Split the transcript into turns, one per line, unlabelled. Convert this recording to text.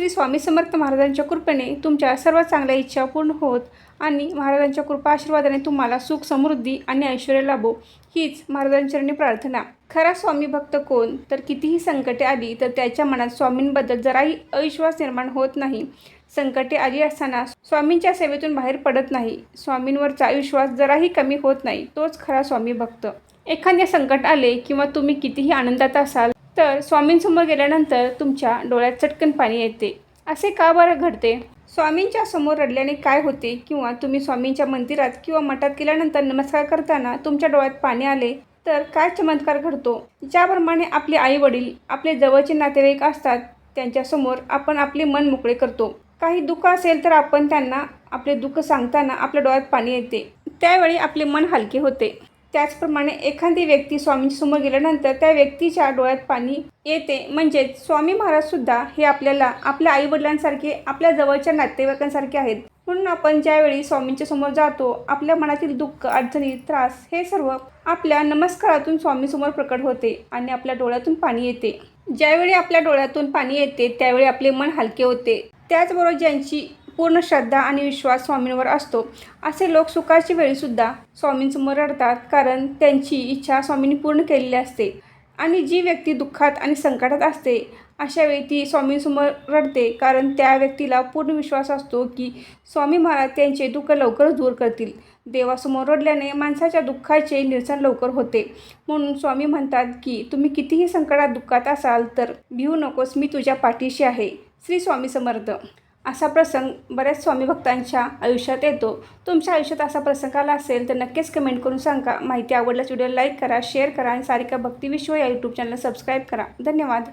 श्री स्वामी समर्थ महाराजांच्या कृपेने तुमच्या सर्व चांगल्या इच्छा पूर्ण होत आणि महाराजांच्या कृपा आशीर्वादाने तुम्हाला सुख समृद्धी आणि ऐश्वर लाभो. हीच महाराजांचरणी प्रार्थना. खरा स्वामी भक्त कोण? तर कितीही संकटे आली तर त्याच्या मनात स्वामींबद्दल जराही अविश्वास निर्माण होत नाही. संकटे आली असताना स्वामींच्या सेवेतून बाहेर पडत नाही. स्वामींवरचा विश्वास जराही कमी होत नाही. तोच खरा स्वामी भक्त. एखादे संकट आले किंवा तुम्ही कितीही आनंदात असाल तर स्वामींसमोर गेल्यानंतर तुमच्या डोळ्यात चटकन पाणी येते. असे का बरं घडते? स्वामींच्या समोर रडल्याने काय होते किंवा तुम्ही स्वामींच्या मंदिरात किंवा मठात गेल्यानंतर नमस्कार करताना तुमच्या डोळ्यात पाणी आले तर काय चमत्कार घडतो? ज्याप्रमाणे आपले आई वडील आपले जवळचे नातेवाईक असतात त्यांच्यासमोर आपण आपले मन मोकळे करतो. काही दुःख असेल तर आपण त्यांना आपले दुःख सांगताना आपल्या डोळ्यात पाणी येते. त्यावेळी आपले मन हलके होते. त्याचप्रमाणे एखादी व्यक्ती स्वामींसमोर गेल्यानंतर त्या व्यक्तीच्या डोळ्यात पाणी येते. म्हणजेच स्वामी महाराजसुद्धा हे आपल्याला आपल्या आईवडिलांसारखे आपल्या जवळच्या नातेवाईकांसारखे आहेत. म्हणून आपण ज्यावेळी स्वामींच्या समोर जातो आपल्या मनातील दुःख अडचणी त्रास हे सर्व आपल्या नमस्कारातून स्वामीसमोर प्रकट होते आणि आपल्या डोळ्यातून पाणी येते. ज्यावेळी आपल्या डोळ्यातून पाणी येते त्यावेळी आपले मन हलके होते. त्याचबरोबर ज्यांची पूर्ण श्रद्धा आणि विश्वास स्वामींवर असतो. असे लोक सुखाची वेळीसुद्धा स्वामींसमोर रडतात कारण त्यांची इच्छा स्वामींनी पूर्ण केलेली असते. आणि जी व्यक्ती दुःखात आणि संकटात असते अशा वेळी ती स्वामींसमोर रडते कारण त्या व्यक्तीला पूर्ण विश्वास असतो की स्वामी महाराज त्यांचे दुःख लवकरच दूर करतील. देवासमोर रडल्याने माणसाच्या दुःखाचे निरसन लवकर होते. म्हणून स्वामी म्हणतात की तुम्ही कितीही संकटात दुःखात असाल तर भिवू नकोस मी तुझ्या पाठीशी आहे. श्री स्वामी समर्थ. असा प्रसंग बऱ्याच स्वामी भक्तांच्या आयुष्यात येतो. तुमच्या आयुष्यात असा प्रसंग आला असेल तर नक्कीच कमेंट करून सांगा. माहिती आवडल्यास व्हिडिओ लाईक करा शेअर करा आणि सारिका भक्ती विश्व या यूट्यूब चॅनल सबस्क्राईब करा. धन्यवाद.